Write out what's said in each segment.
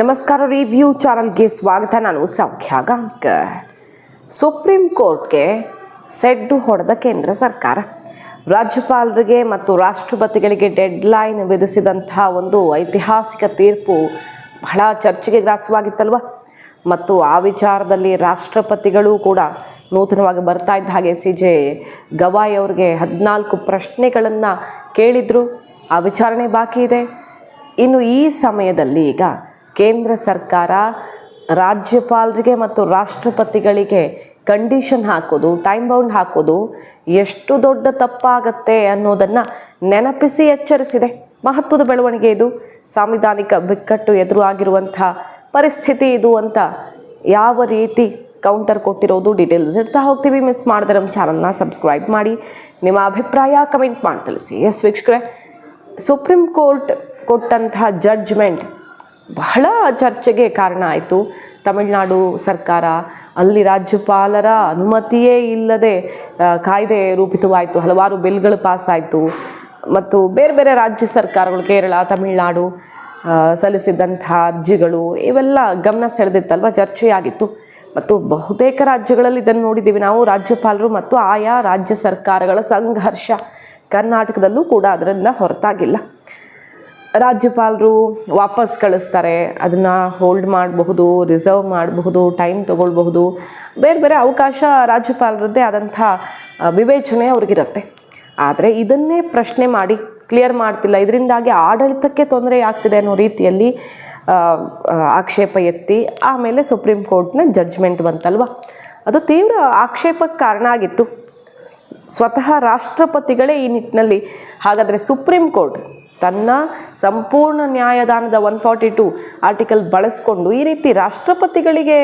ನಮಸ್ಕಾರ ರಿವ್ಯೂ ಚಾನಲ್ಗೆ ಸ್ವಾಗತ. ನಾನು ಸೌಖ್ಯ ಸುಪ್ರೀಂ ಕೋರ್ಟ್ಗೆ ಸೆಡ್ಡು ಹೊಡೆದ ಕೇಂದ್ರ ಸರ್ಕಾರ. ರಾಜ್ಯಪಾಲರಿಗೆ ಮತ್ತು ರಾಷ್ಟ್ರಪತಿಗಳಿಗೆ ಡೆಡ್ಲೈನ್ ವಿಧಿಸಿದಂತಹ ಒಂದು ಐತಿಹಾಸಿಕ ತೀರ್ಪು ಬಹಳ ಚರ್ಚೆಗೆ ಗ್ರಾಸವಾಗಿತ್ತಲ್ವ? ಮತ್ತು ಆ ವಿಚಾರದಲ್ಲಿ ರಾಷ್ಟ್ರಪತಿಗಳು ಕೂಡ ನೂತನವಾಗಿ ಬರ್ತಾ ಇದ್ದ ಹಾಗೆ ಸಿ ಜೆ ಗವಾಯ್ ಅವ್ರಿಗೆ ಹದಿನಾಲ್ಕು ಪ್ರಶ್ನೆಗಳನ್ನು ಕೇಳಿದರು. ಆ ವಿಚಾರಣೆ ಬಾಕಿ ಇದೆ. ಇನ್ನು ಈ ಸಮಯದಲ್ಲಿ ಈಗ ಕೇಂದ್ರ ಸರ್ಕಾರ ರಾಜ್ಯಪಾಲರಿಗೆ ಮತ್ತು ರಾಷ್ಟ್ರಪತಿಗಳಿಗೆ ಕಂಡೀಷನ್ ಹಾಕೋದು ಟೈಮ್ ಬೌಂಡ್ ಹಾಕೋದು ಎಷ್ಟು ದೊಡ್ಡ ತಪ್ಪಾಗತ್ತೆ ಅನ್ನೋದನ್ನು ನೆನಪಿಸಿ ಎಚ್ಚರಿಸಿದೆ. ಮಹತ್ವದ ಬೆಳವಣಿಗೆ ಇದು. ಸಾಂವಿಧಾನಿಕ ಬಿಕ್ಕಟ್ಟು ಎದುರು ಆಗಿರುವಂಥ ಪರಿಸ್ಥಿತಿ ಇದು ಅಂತ ಯಾವ ರೀತಿ ಕೌಂಟರ್ ಕೊಟ್ಟಿರೋದು ಡೀಟೇಲ್ಸ್ ಇಡ್ತಾ ಹೋಗ್ತೀವಿ. ಮಿಸ್ ಮಾಡಿದ್ರೆ ನಮ್ಮ ಚಾನಲ್ನ ಸಬ್ಸ್ಕ್ರೈಬ್ ಮಾಡಿ. ನಿಮ್ಮ ಅಭಿಪ್ರಾಯ ಕಮೆಂಟ್ ಮಾಡಿ ತಿಳಿಸಿ. ಎಸ್ ವೀಕ್ಷಕರೇ, ಸುಪ್ರೀಂ ಕೋರ್ಟ್ ಕೊಟ್ಟಂತಹ ಜಡ್ಜ್ಮೆಂಟ್ ಬಹಳ ಚರ್ಚೆಗೆ ಕಾರಣ ಆಯಿತು. ತಮಿಳುನಾಡು ಸರ್ಕಾರ ಅಲ್ಲಿ ರಾಜ್ಯಪಾಲರ ಅನುಮತಿಯೇ ಇಲ್ಲದೆ ಕಾಯ್ದೆ ರೂಪಿತವಾಯಿತು. ಹಲವಾರು ಬಿಲ್ಗಳು ಪಾಸ್ ಆಯಿತು ಮತ್ತು ಬೇರೆ ಬೇರೆ ರಾಜ್ಯ ಸರ್ಕಾರಗಳು, ಕೇರಳ, ತಮಿಳುನಾಡು ಸಲ್ಲಿಸಿದ್ದಂಥ ಅರ್ಜಿಗಳು, ಇವೆಲ್ಲ ಗಮನ ಸೆಳೆದಿತ್ತಲ್ವ? ಚರ್ಚೆಯಾಗಿತ್ತು. ಮತ್ತು ಬಹುತೇಕ ರಾಜ್ಯಗಳಲ್ಲಿ ಇದನ್ನು ನೋಡಿದ್ದೀವಿ ನಾವು. ರಾಜ್ಯಪಾಲರು ಮತ್ತು ಆಯಾ ರಾಜ್ಯ ಸರ್ಕಾರಗಳ ಸಂಘರ್ಷ ಕರ್ನಾಟಕದಲ್ಲೂ ಕೂಡ ಅದರಿಂದ ಹೊರತಾಗಿಲ್ಲ. ರಾಜ್ಯಪಾಲರು ವಾಪಸ್ ಕಳಿಸ್ತಾರೆ, ಅದನ್ನು ಹೋಲ್ಡ್ ಮಾಡಬಹುದು ರಿಸರ್ವ್ ಮಾಡಬಹುದು ಟೈಮ್ ತಗೊಳ್ಬಹುದು. ಬೇರೆ ಬೇರೆ ಅವಕಾಶ ರಾಜ್ಯಪಾಲರದ್ದೇ ಆದಂಥ ವಿವೇಚನೆ ಅವ್ರಿಗಿರುತ್ತೆ. ಆದರೆ ಇದನ್ನೇ ಪ್ರಶ್ನೆ ಮಾಡಿ ಕ್ಲಿಯರ್ ಮಾಡ್ತಿಲ್ಲ. ಇದರಿಂದಾಗಿ ಆಡಳಿತಕ್ಕೆ ತೊಂದರೆ ಆಗ್ತಿದೆ ಅನ್ನೋ ರೀತಿಯಲ್ಲಿ ಆಕ್ಷೇಪ ಎತ್ತಿ ಆಮೇಲೆ ಸುಪ್ರೀಂ ಕೋರ್ಟ್ನ ಜಡ್ಜ್ಮೆಂಟ್ ಬಂತಲ್ವ? ಅದು ತೀವ್ರ ಆಕ್ಷೇಪಕ್ಕೆ ಕಾರಣ ಆಗಿತ್ತು. ಸ್ವತಃ ರಾಷ್ಟ್ರಪತಿಗಳೇ ಈ ನಿಟ್ಟಿನಲ್ಲಿ. ಹಾಗಾದರೆ ಸುಪ್ರೀಂ ಕೋರ್ಟ್ ತನ್ನ ಸಂಪೂರ್ಣ ನ್ಯಾಯದಾನದ ಒನ್ ಫಾರ್ಟಿ ಟು ಆರ್ಟಿಕಲ್ ಬಳಸ್ಕೊಂಡು ಈ ರೀತಿ ರಾಷ್ಟ್ರಪತಿಗಳಿಗೆ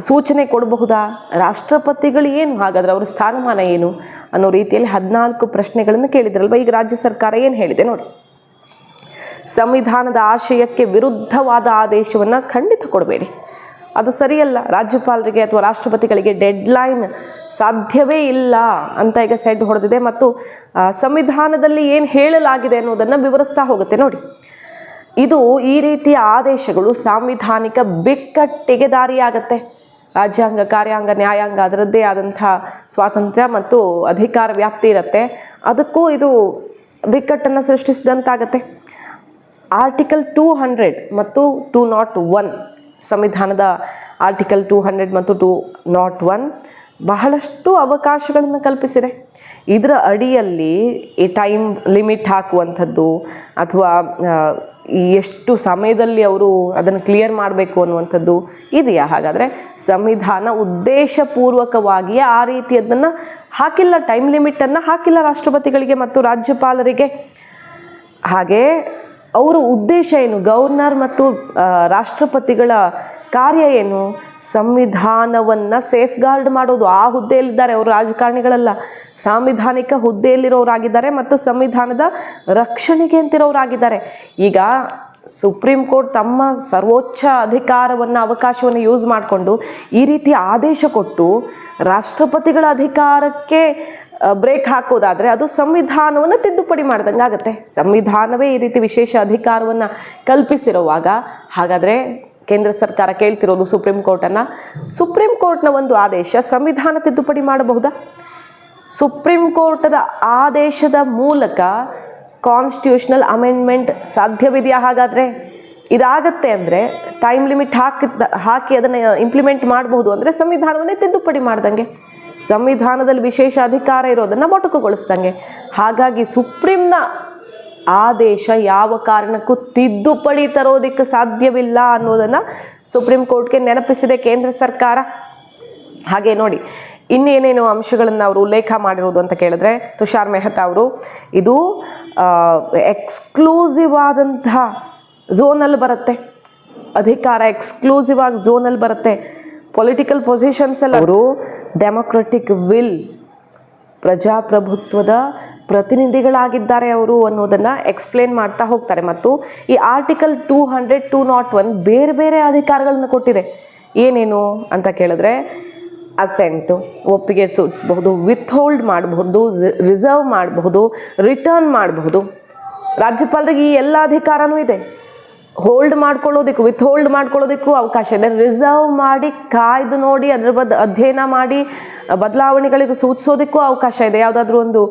ಸೂಚನೆ ಕೊಡಬಹುದಾ? ರಾಷ್ಟ್ರಪತಿಗಳು ಏನು? ಹಾಗಾದ್ರೆ ಅವರ ಸ್ಥಾನಮಾನ ಏನು ಅನ್ನೋ ರೀತಿಯಲ್ಲಿ ಹದಿನಾಲ್ಕು ಪ್ರಶ್ನೆಗಳನ್ನು ಕೇಳಿದ್ರಲ್ವ? ಈಗ ರಾಜ್ಯ ಸರ್ಕಾರ ಏನು ಹೇಳಿದೆ ನೋಡಿ. ಸಂವಿಧಾನದ ಆಶಯಕ್ಕೆ ವಿರುದ್ಧವಾದ ಆದೇಶವನ್ನು ಖಂಡಿತ ಕೊಡಬೇಡಿ. ಅದು ಸರಿಯಲ್ಲ. ರಾಜ್ಯಪಾಲರಿಗೆ ಅಥವಾ ರಾಷ್ಟ್ರಪತಿಗಳಿಗೆ ಡೆಡ್ಲೈನ್ ಸಾಧ್ಯವೇ ಇಲ್ಲ ಅಂತ ಈಗ ಸೆಡ್ ಹೊಡೆದಿದೆ. ಮತ್ತು ಸಂವಿಧಾನದಲ್ಲಿ ಏನು ಹೇಳಲಾಗಿದೆ ಅನ್ನೋದನ್ನು ವಿವರಿಸ್ತಾ ಹೋಗುತ್ತೆ ನೋಡಿ. ಇದು ಈ ರೀತಿಯ ಆದೇಶಗಳು ಸಾಂವಿಧಾನಿಕ ಬಿಕ್ಕಟ್ಟಿಗೆ ದಾರಿಯಾಗತ್ತೆ. ರಾಜ್ಯಾಂಗ, ಕಾರ್ಯಾಂಗ, ನ್ಯಾಯಾಂಗ ಅದರದ್ದೇ ಆದಂಥ ಸ್ವಾತಂತ್ರ್ಯ ಮತ್ತು ಅಧಿಕಾರ ವ್ಯಾಪ್ತಿ ಇರುತ್ತೆ. ಅದಕ್ಕೂ ಇದು ಬಿಕ್ಕಟ್ಟನ್ನು ಸೃಷ್ಟಿಸಿದಂತಾಗತ್ತೆ. ಆರ್ಟಿಕಲ್ ಟೂ ಹಂಡ್ರೆಡ್ ಮತ್ತು ಟೂ ನಾಟ್ ಒನ್ ಸಂವಿಧಾನದ ಆರ್ಟಿಕಲ್ ಟೂ ಹಂಡ್ರೆಡ್ ಮತ್ತು ಟೂ ನಾಟ್ ಒನ್ ಬಹಳಷ್ಟು ಅವಕಾಶಗಳನ್ನು ಕಲ್ಪಿಸಿದೆ. ಇದರ ಅಡಿಯಲ್ಲಿ ಈ ಟೈಮ್ ಲಿಮಿಟ್ ಹಾಕುವಂಥದ್ದು ಅಥವಾ ಎಷ್ಟು ಸಮಯದಲ್ಲಿ ಅವರು ಅದನ್ನು ಕ್ಲಿಯರ್ ಮಾಡಬೇಕು ಅನ್ನುವಂಥದ್ದು ಇದೆಯಾ? ಹಾಗಾದರೆ ಸಂವಿಧಾನ ಉದ್ದೇಶಪೂರ್ವಕವಾಗಿಯೇ ಆ ರೀತಿಯದನ್ನು ಹಾಕಿಲ್ಲ, ಟೈಮ್ ಲಿಮಿಟನ್ನು ಹಾಕಿಲ್ಲ ರಾಷ್ಟ್ರಪತಿಗಳಿಗೆ ಮತ್ತು ರಾಜ್ಯಪಾಲರಿಗೆ. ಹಾಗೆ ಅವರ ಉದ್ದೇಶ ಏನು? ಗವರ್ನರ್ ಮತ್ತು ರಾಷ್ಟ್ರಪತಿಗಳ ಕಾರ್ಯ ಏನು? ಸಂವಿಧಾನವನ್ನು ಸೇಫ್ ಗಾರ್ಡ್ ಮಾಡೋದು. ಆ ಹುದ್ದೆಯಲ್ಲಿದ್ದಾರೆ ಅವರು ರಾಜಕಾರಣಿಗಳಲ್ಲ. ಸಾಂವಿಧಾನಿಕ ಹುದ್ದೆಯಲ್ಲಿರೋರಾಗಿದ್ದಾರೆ ಮತ್ತು ಸಂವಿಧಾನದ ರಕ್ಷಣೆಗೆ ಅಂತಿರೋರಾಗಿದ್ದಾರೆ. ಈಗ ಸುಪ್ರೀಂ ಕೋರ್ಟ್ ತಮ್ಮ ಸರ್ವೋಚ್ಚ ಅಧಿಕಾರವನ್ನು, ಅವಕಾಶವನ್ನು ಯೂಸ್ ಮಾಡಿಕೊಂಡು ಈ ರೀತಿ ಆದೇಶ ಕೊಟ್ಟು ರಾಷ್ಟ್ರಪತಿಗಳ ಅಧಿಕಾರಕ್ಕೆ ಬ್ರೇಕ್ ಹಾಕೋದಾದರೆ ಅದು ಸಂವಿಧಾನವನ್ನು ತಿದ್ದುಪಡಿ ಮಾಡ್ದಂಗೆ ಆಗುತ್ತೆ. ಸಂವಿಧಾನವೇ ಈ ರೀತಿ ವಿಶೇಷ ಅಧಿಕಾರವನ್ನು ಕಲ್ಪಿಸಿರುವಾಗ, ಹಾಗಾದರೆ ಕೇಂದ್ರ ಸರ್ಕಾರ ಕೇಳ್ತಿರೋದು ಸುಪ್ರೀಂ ಕೋರ್ಟನ್ನು, ಸುಪ್ರೀಂ ಕೋರ್ಟ್ನ ಒಂದು ಆದೇಶ ಸಂವಿಧಾನ ತಿದ್ದುಪಡಿ ಮಾಡಬಹುದಾ? ಸುಪ್ರೀಂ ಕೋರ್ಟದ ಆದೇಶದ ಮೂಲಕ ಕಾನ್ಸ್ಟಿಟ್ಯೂಷನಲ್ ಅಮೆಂಡ್ಮೆಂಟ್ ಸಾಧ್ಯವಿದೆಯಾ ಹಾಗಾದರೆ? ಇದಾಗತ್ತೆ ಅಂದರೆ ಟೈಮ್ ಲಿಮಿಟ್ ಹಾಕಿದ್ದ, ಹಾಕಿ ಅದನ್ನು ಇಂಪ್ಲಿಮೆಂಟ್ ಮಾಡಬಹುದು ಅಂದರೆ ಸಂವಿಧಾನವನ್ನೇ ತಿದ್ದುಪಡಿ ಮಾಡ್ದಂಗೆ. ಸಂವಿಧಾನದಲ್ಲಿ ವಿಶೇಷ ಅಧಿಕಾರ ಇರೋದನ್ನು ಮೊಟಕುಗೊಳಿಸ್ದಂಗೆ. ಹಾಗಾಗಿ ಸುಪ್ರೀಂನ ಆದೇಶ ಯಾವ ಕಾರಣಕ್ಕೂ ತಿದ್ದುಪಡಿ ತರೋದಕ್ಕೆ ಸಾಧ್ಯವಿಲ್ಲ ಅನ್ನೋದನ್ನು ಸುಪ್ರೀಂ ಕೋರ್ಟ್ಗೆ ನೆನಪಿಸಿದೆ ಕೇಂದ್ರ ಸರ್ಕಾರ. ಹಾಗೆ ನೋಡಿ, ಇನ್ನೇನೇನು ಅಂಶಗಳನ್ನು ಅವರು ಉಲ್ಲೇಖ ಮಾಡಿರೋದು ಅಂತ ಕೇಳಿದ್ರೆ, ತುಷಾರ್ ಮೆಹ್ತಾ ಅವರು, ಇದು ಎಕ್ಸ್ಕ್ಲೂಸಿವ್ ಆದಂತಹ ಝೋನಲ್ಲಿ ಬರುತ್ತೆ. ಅಧಿಕಾರ ಎಕ್ಸ್ಕ್ಲೂಸಿವ್ ಆಗಿ ಝೋನಲ್ಲಿ ಬರುತ್ತೆ. ಪೊಲಿಟಿಕಲ್ ಪೊಸಿಷನ್ಸ್ ಎಲ್ಲ ಅವರು ಡೆಮೊಕ್ರೆಟಿಕ್ ವಿಲ್ ಪ್ರಜಾಪ್ರಭುತ್ವದ ಪ್ರತಿನಿಧಿಗಳಾಗಿದ್ದಾರೆ ಅವರು ಅನ್ನೋದನ್ನು ಎಕ್ಸ್ಪ್ಲೇನ್ ಮಾಡ್ತಾ ಹೋಗ್ತಾರೆ. ಮತ್ತು ಈ article two hundred two nought one ಬೇರೆ ಬೇರೆ ಅಧಿಕಾರಗಳನ್ನು ಕೊಟ್ಟಿದೆ. ಏನೇನು ಅಂತ ಕೇಳಿದ್ರೆ ಅಸೆಂಟು ಒಪ್ಪಿಗೆ ಸೂಚಿಸಬಹುದು ವಿತ್ಹೋಲ್ಡ್ ಮಾಡಬಹುದು ರಿಸರ್ವ್ ಮಾಡಬಹುದು ರಿಟರ್ನ್ ಮಾಡಬಹುದು. ರಾಜ್ಯಪಾಲರಿಗೆ ಈ ಎಲ್ಲ ಅಧಿಕಾರನೂ ಇದೆ. ಹೋಲ್ಡ್ ಮಾಡ್ಕೊಳ್ಳೋದಕ್ಕೂ ವಿತ್ ಹೋಲ್ಡ್ ಮಾಡ್ಕೊಳ್ಳೋದಕ್ಕೂ ಅವಕಾಶ ಇದೆ. ರಿಸರ್ವ್ ಮಾಡಿ, ಕಾಯ್ದು ನೋಡಿ, ಅದ್ರ ಬದ್, ಅಧ್ಯಯನ ಮಾಡಿ ಬದಲಾವಣೆಗಳಿಗೆ ಸೂಚಿಸೋದಕ್ಕೂ ಅವಕಾಶ ಇದೆ. ಯಾವುದಾದ್ರೂ ಒಂದು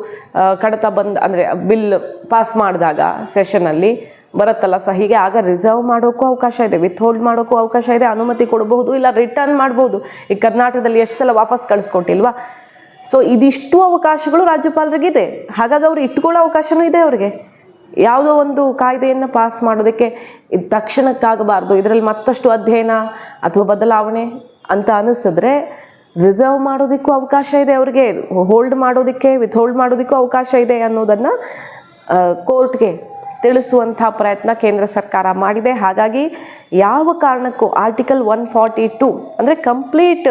ಕಡತ ಬಂದ, ಅಂದರೆ ಬಿಲ್ ಪಾಸ್ ಮಾಡಿದಾಗ ಸೆಷನಲ್ಲಿ ಬರುತ್ತಲ್ಲ ಸಹ ಹೀಗೆ ಆಗ ರಿಸರ್ವ್ ಮಾಡೋಕ್ಕೂ ಅವಕಾಶ ಇದೆ. ವಿತ್ ಹೋಲ್ಡ್ ಮಾಡೋಕ್ಕೂ ಅವಕಾಶ ಇದೆ. ಅನುಮತಿ ಕೊಡಬಹುದು, ಇಲ್ಲ ರಿಟರ್ನ್ ಮಾಡ್ಬೋದು. ಈ ಕರ್ನಾಟಕದಲ್ಲಿ ಎಷ್ಟು ಸಲ ವಾಪಸ್ ಕಳಿಸ್ಕೊಟ್ಟಿಲ್ವಾ? ಸೊ ಇದಿಷ್ಟು ಅವಕಾಶಗಳು ರಾಜ್ಯಪಾಲರಿಗಿದೆ. ಹಾಗಾಗಿ ಅವ್ರು ಇಟ್ಕೊಳ್ಳೋ ಅವಕಾಶನೂ ಇದೆ ಅವ್ರಿಗೆ. ಯಾವುದೋ ಒಂದು ಕಾಯ್ದೆಯನ್ನು ಪಾಸ್ ಮಾಡೋದಕ್ಕೆ ಇದು ತಕ್ಷಣಕ್ಕಾಗಬಾರ್ದು. ಇದರಲ್ಲಿ ಮತ್ತಷ್ಟು ಅಧ್ಯಯನ ಅಥವಾ ಬದಲಾವಣೆ ಅಂತ ಅನಿಸಿದ್ರೆ ರಿಸರ್ವ್ ಮಾಡೋದಕ್ಕೂ ಅವಕಾಶ ಇದೆ ಅವರಿಗೆ. ಹೋಲ್ಡ್ ಮಾಡೋದಕ್ಕೆ ವಿತ್ ಹೋಲ್ಡ್ ಮಾಡೋದಕ್ಕೂ ಅವಕಾಶ ಇದೆ ಅನ್ನೋದನ್ನು ಕೋರ್ಟ್ಗೆ ತಿಳಿಸುವಂಥ ಪ್ರಯತ್ನ ಕೇಂದ್ರ ಸರ್ಕಾರ ಮಾಡಿದೆ. ಹಾಗಾಗಿ ಯಾವ ಕಾರಣಕ್ಕೂ ಆರ್ಟಿಕಲ್ ಒನ್ ಫಾರ್ಟಿ ಟು ಅಂದರೆ ಕಂಪ್ಲೀಟ್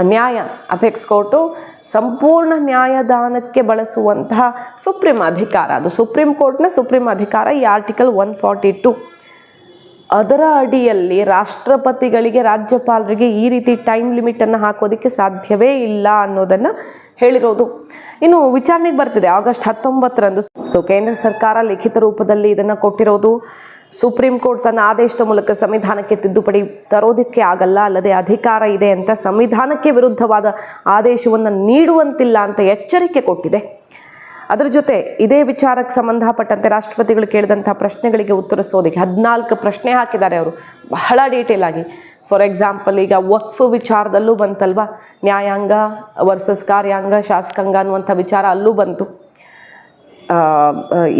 ನ್ಯಾಯ, ಅಪೆಕ್ಸ್ ಕೋರ್ಟು ಸಂಪೂರ್ಣ ನ್ಯಾಯದಾನಕ್ಕೆ ಬಳಸುವಂತಹ ಸುಪ್ರೀಂ ಅಧಿಕಾರ. ಅದು ಸುಪ್ರೀಂ ಕೋರ್ಟ್ನ ಸುಪ್ರೀಂ ಅಧಿಕಾರ, ಈ ಆರ್ಟಿಕಲ್ ಒನ್ ಫಾರ್ಟಿ ಟು. ಅದರ ಅಡಿಯಲ್ಲಿ ರಾಷ್ಟ್ರಪತಿಗಳಿಗೆ, ರಾಜ್ಯಪಾಲರಿಗೆ ಈ ರೀತಿ ಟೈಮ್ ಲಿಮಿಟನ್ನು ಹಾಕೋದಕ್ಕೆ ಸಾಧ್ಯವೇ ಇಲ್ಲ ಅನ್ನೋದನ್ನು ಹೇಳಿರೋದು. ಇನ್ನು ವಿಚಾರಣೆಗೆ ಬರ್ತಿದೆ, ಆಗಸ್ಟ್ ಹತ್ತೊಂಬತ್ತರಂದು. ಸೊ, ಕೇಂದ್ರ ಸರ್ಕಾರ ಲಿಖಿತ ರೂಪದಲ್ಲಿ ಇದನ್ನು ಕೊಟ್ಟಿರೋದು. ಸುಪ್ರೀಂ ಕೋರ್ಟ್ ತನ್ನ ಆದೇಶದ ಮೂಲಕ ಸಂವಿಧಾನಕ್ಕೆ ತಿದ್ದುಪಡಿ ತರೋದಕ್ಕೆ ಆಗಲ್ಲ, ಅಲ್ಲದೆ ಅಧಿಕಾರ ಇದೆ ಅಂತ ಸಂವಿಧಾನಕ್ಕೆ ವಿರುದ್ಧವಾದ ಆದೇಶವನ್ನು ನೀಡುವಂತಿಲ್ಲ ಅಂತ ಎಚ್ಚರಿಕೆ ಕೊಟ್ಟಿದೆ. ಅದರ ಜೊತೆ ಇದೇ ವಿಚಾರಕ್ಕೆ ಸಂಬಂಧಪಟ್ಟಂತೆ ರಾಷ್ಟ್ರಪತಿಗಳು ಕೇಳಿದಂಥ ಪ್ರಶ್ನೆಗಳಿಗೆ ಉತ್ತರಿಸೋದಕ್ಕೆ ಹದಿನಾಲ್ಕು ಪ್ರಶ್ನೆ ಹಾಕಿದ್ದಾರೆ ಅವರು. ಬಹಳ ಡೀಟೇಲ್ ಆಗಿ. ಫಾರ್ ಎಕ್ಸಾಂಪಲ್ ಈಗ ವಕ್ಫ್ ವಿಚಾರದಲ್ಲೂ ಬಂತಲ್ವಾ? ನ್ಯಾಯಾಂಗ ವರ್ಸಸ್ ಕಾರ್ಯಾಂಗ, ಶಾಸಕಾಂಗ ಅನ್ನುವಂಥ ವಿಚಾರ ಅಲ್ಲೂ ಬಂತು.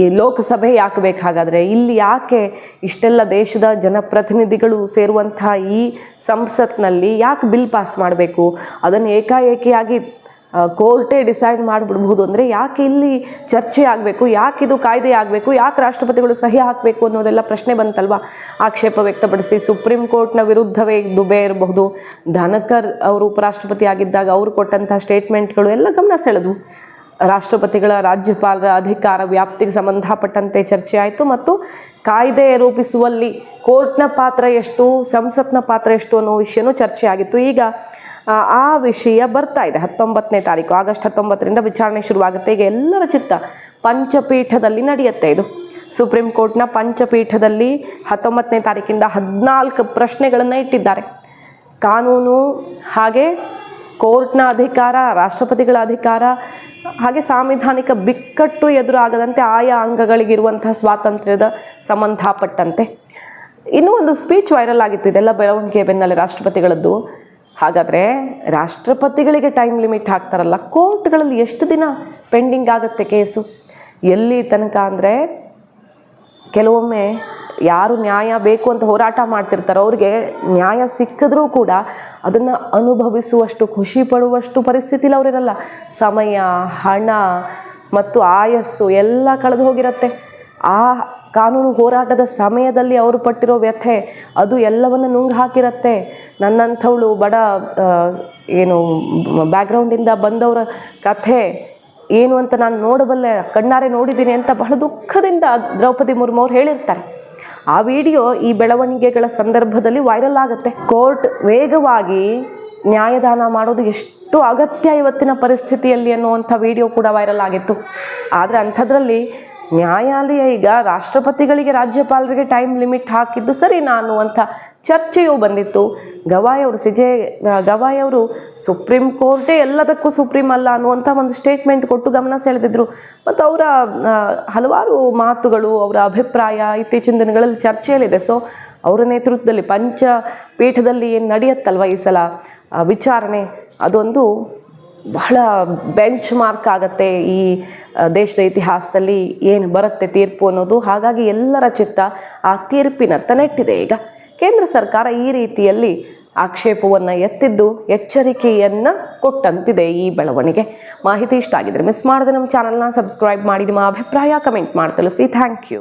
ಈ ಲೋಕಸಭೆ ಯಾಕೆ ಬೇಕಾಗಾದರೆ ಇಲ್ಲಿ ಯಾಕೆ ಇಷ್ಟೆಲ್ಲ ದೇಶದ ಜನಪ್ರತಿನಿಧಿಗಳು ಸೇರುವಂಥ ಈ ಸಂಸತ್ನಲ್ಲಿ ಯಾಕೆ ಬಿಲ್ ಪಾಸ್ ಮಾಡಬೇಕು? ಅದನ್ನು ಏಕಾಏಕಿಯಾಗಿ ಕೋರ್ಟೇ ಡಿಸೈಡ್ ಮಾಡಿಬಿಡ್ಬೋದು ಅಂದರೆ ಯಾಕೆ ಇಲ್ಲಿ ಚರ್ಚೆ ಆಗಬೇಕು? ಯಾಕೆ ಇದು ಕಾಯ್ದೆ ಆಗಬೇಕು? ಯಾಕೆ ರಾಷ್ಟ್ರಪತಿಗಳು ಸಹಿ ಹಾಕಬೇಕು ಅನ್ನೋದೆಲ್ಲ ಪ್ರಶ್ನೆ ಬಂತಲ್ವ? ಆಕ್ಷೇಪ ವ್ಯಕ್ತಪಡಿಸಿ ಸುಪ್ರೀಂ ಕೋರ್ಟ್ನ ವಿರುದ್ಧವೇ ದುಬೆ ಇರಬಹುದು. ಧನಕರ್ ಅವರು ಉಪರಾಷ್ಟ್ರಪತಿ ಆಗಿದ್ದಾಗ ಅವರು ಕೊಟ್ಟಂತಹ ಸ್ಟೇಟ್ಮೆಂಟ್ಗಳು ಎಲ್ಲ ಗಮನ ಸೆಳೆದ್ವು ರಾಷ್ಟ್ರಪತಿಗಳ ರಾಜ್ಯಪಾಲರ ಅಧಿಕಾರ ವ್ಯಾಪ್ತಿಗೆ ಸಂಬಂಧಪಟ್ಟಂತೆ ಚರ್ಚೆ ಆಯಿತು ಮತ್ತು ಕಾಯ್ದೆ ರೂಪಿಸುವಲ್ಲಿ ಕೋರ್ಟ್ನ ಪಾತ್ರ ಎಷ್ಟು ಸಂಸತ್ನ ಪಾತ್ರ ಎಷ್ಟು ಅನ್ನೋ ವಿಷಯನೂ ಚರ್ಚೆ ಆಗಿತ್ತು. ಈಗ ಆ, ವಿಷಯ ಬರ್ತಾ ಇದೆ. ಹತ್ತೊಂಬತ್ತನೇ ತಾರೀಕು ಆಗಸ್ಟ್ ಹತ್ತೊಂಬತ್ತರಿಂದ ವಿಚಾರಣೆ ಶುರುವಾಗುತ್ತೆ. ಈಗ ಎಲ್ಲರ ಚಿತ್ತ ಪಂಚಪೀಠದಲ್ಲಿ ನಡೆಯುತ್ತೆ ಇದು. ಸುಪ್ರೀಂ ಕೋರ್ಟ್ನ ಪಂಚಪೀಠದಲ್ಲಿ ಹತ್ತೊಂಬತ್ತನೇ ತಾರೀಕಿಂದ ಹದಿನಾಲ್ಕು ಪ್ರಶ್ನೆಗಳನ್ನು ಇಟ್ಟಿದ್ದಾರೆ. ಕಾನೂನು ಹಾಗೆ ಕೋರ್ಟ್ನ ಅಧಿಕಾರ, ರಾಷ್ಟ್ರಪತಿಗಳ ಅಧಿಕಾರ, ಹಾಗೆ ಸಾಂವಿಧಾನಿಕ ಬಿಕ್ಕಟ್ಟು ಎದುರಾಗದಂತೆ ಆಯಾ ಅಂಗಗಳಿಗಿರುವಂತಹ ಸ್ವಾತಂತ್ರ್ಯದ ಸಂಬಂಧಪಟ್ಟಂತೆ ಇನ್ನೂ ಒಂದು ಸ್ಪೀಚ್ ವೈರಲ್ ಆಗಿತ್ತು, ಇದೆಲ್ಲ ಬೆಳವಣಿಗೆ ಬೆನ್ನಲ್ಲೇ ರಾಷ್ಟ್ರಪತಿಗಳದ್ದು. ಹಾಗಾದರೆ ರಾಷ್ಟ್ರಪತಿಗಳಿಗೆ ಟೈಮ್ ಲಿಮಿಟ್ ಹಾಕ್ತಾರಲ್ಲ, ಕೋರ್ಟ್ಗಳಲ್ಲಿ ಎಷ್ಟು ದಿನ ಪೆಂಡಿಂಗ್ ಆಗುತ್ತೆ ಕೇಸು ಎಲ್ಲಿ ತನಕ ಅಂದರೆ, ಕೆಲವೊಮ್ಮೆ ಯಾರು ನ್ಯಾಯ ಬೇಕು ಅಂತ ಹೋರಾಟ ಮಾಡ್ತಿರ್ತಾರೋ, ಅವ್ರಿಗೆ ನ್ಯಾಯ ಸಿಕ್ಕಿದ್ರೂ ಕೂಡ ಅದನ್ನು ಅನುಭವಿಸುವಷ್ಟು, ಖುಷಿ ಪಡುವಷ್ಟು ಪರಿಸ್ಥಿತಿಲಿ ಅವರಿರಲ್ಲ. ಸಮಯ, ಹಣ ಮತ್ತು ಆಯಸ್ಸು ಎಲ್ಲ ಕಳೆದು ಹೋಗಿರುತ್ತೆ. ಆ ಕಾನೂನು ಹೋರಾಟದ ಸಮಯದಲ್ಲಿ ಅವರು ಪಟ್ಟಿರೋ ವ್ಯಥೆ, ಅದು ಎಲ್ಲವನ್ನು ನುಂಗ್ ಹಾಕಿರತ್ತೆ. ನನ್ನಂಥವಳು ಬಡ ಏನು, ಬ್ಯಾಕ್ಗ್ರೌಂಡಿಂದ ಬಂದವರ ಕಥೆ ಏನು ಅಂತ ನಾನು ನೋಡಬಲ್ಲೆ, ಕಣ್ಣಾರೆ ನೋಡಿದ್ದೀನಿ ಅಂತ ಬಹಳ ದುಃಖದಿಂದ ದ್ರೌಪದಿ ಮುರ್ಮು ಅವ್ರು ಹೇಳಿರ್ತಾರೆ. ಆ ವಿಡಿಯೋ ಈ ಬೆಳವಣಿಗೆಗಳ ಸಂದರ್ಭದಲ್ಲಿ ವೈರಲ್ ಆಗುತ್ತೆ. ಕೋರ್ಟ್ ವೇಗವಾಗಿ ನ್ಯಾಯದಾನ ಮಾಡೋದು ಎಷ್ಟು ಅಗತ್ಯ ಇವತ್ತಿನ ಪರಿಸ್ಥಿತಿಯಲ್ಲಿ ಅನ್ನುವಂಥ ವಿಡಿಯೋ ಕೂಡ ವೈರಲ್ ಆಗಿತ್ತು. ಆದರೆ ಅಂಥದ್ರಲ್ಲಿ ನ್ಯಾಯಾಲಯ ಈಗ ರಾಷ್ಟ್ರಪತಿಗಳಿಗೆ ರಾಜ್ಯಪಾಲರಿಗೆ ಟೈಮ್ ಲಿಮಿಟ್ ಹಾಕಿದ್ದು ಸರಿ ನಾನು ಅಂತ ಚರ್ಚೆಯೂ ಬಂದಿತ್ತು. ಗವಾಯ್ ಅವರು ಸಿಜೆ ಗವಾಯ್ ಅವರು ಸುಪ್ರೀಂ ಕೋರ್ಟೇ ಎಲ್ಲದಕ್ಕೂ ಸುಪ್ರೀಂ ಅಲ್ಲ ಅನ್ನುವಂಥ ಒಂದು ಸ್ಟೇಟ್ಮೆಂಟ್ ಕೊಟ್ಟು ಗಮನ ಸೆಳೆದಿದ್ರು. ಮತ್ತು ಅವರ ಹಲವಾರು ಮಾತುಗಳು, ಅವರ ಅಭಿಪ್ರಾಯ ಇತ್ತೀಚಿನ ದಿನಗಳಲ್ಲಿ ಚರ್ಚೆಯಲ್ಲಿದೆ. ಸೊ ಅವರ ನೇತೃತ್ವದಲ್ಲಿ ಪಂಚ ಪೀಠದಲ್ಲಿ ಏನು ನಡೆಯುತ್ತಲ್ವ ಈ ಸಲ? ವಿಚಾರಣೆ, ಅದೊಂದು ಬಹಳ ಬೆಂಚ್ ಮಾರ್ಕ್ ಆಗತ್ತೆ ಈ ದೇಶದ ಇತಿಹಾಸದಲ್ಲಿ ಏನು ಬರುತ್ತೆ ತೀರ್ಪು ಅನ್ನೋದು. ಹಾಗಾಗಿ ಎಲ್ಲರ ಚಿತ್ತ ಆ ತೀರ್ಪಿನತ್ತ ನೆಟ್ಟಿದೆ ಈಗ ಕೇಂದ್ರ ಸರ್ಕಾರ ಈ ರೀತಿಯಲ್ಲಿ ಆಕ್ಷೇಪವನ್ನು ಎತ್ತಿದ್ದು, ಎಚ್ಚರಿಕೆಯನ್ನು ಕೊಟ್ಟಂತಿದೆ ಈ ಬೆಳವಣಿಗೆ. ಮಾಹಿತಿ ಇಷ್ಟ ಆಗಿದ್ರೆ ಮಿಸ್ ಮಾಡದೆ ನಮ್ಮ ಚಾನಲ್ನ ಸಬ್ಸ್ಕ್ರೈಬ್ ಮಾಡಿ, ನಿಮ್ಮ ಅಭಿಪ್ರಾಯ ಕಮೆಂಟ್ ಮಾಡಿ, ತಿಳಿಸಿ. Thank you